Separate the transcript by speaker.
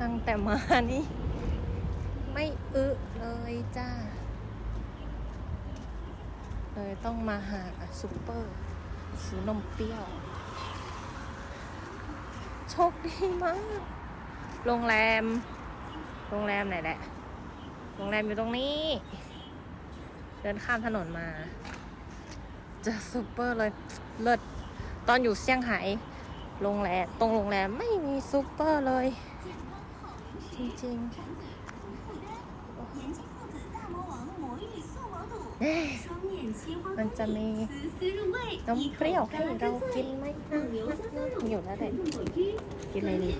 Speaker 1: ตั้งแต่มานี่ ไม่อึเลยจ้า เลยต้องมาหาซูเปอร์ซื้อนมเปรี้ยว โชคดีมาก โรงแรม โรงแรมไหนแหละ โรงแรมอยู่ตรงนี้ เดินข้ามถนนมาเจอซูเปอร์เลยเลิศตอนอยู่เซี่ยงไฮ้โรงแรม ตรงโรงแรมไม่มีซูเปอร์เลย จริงๆมันจะมีน้ำเปรี้ยวให้เรากินไหมนะอยู่แล้วแหละกินอะไรดี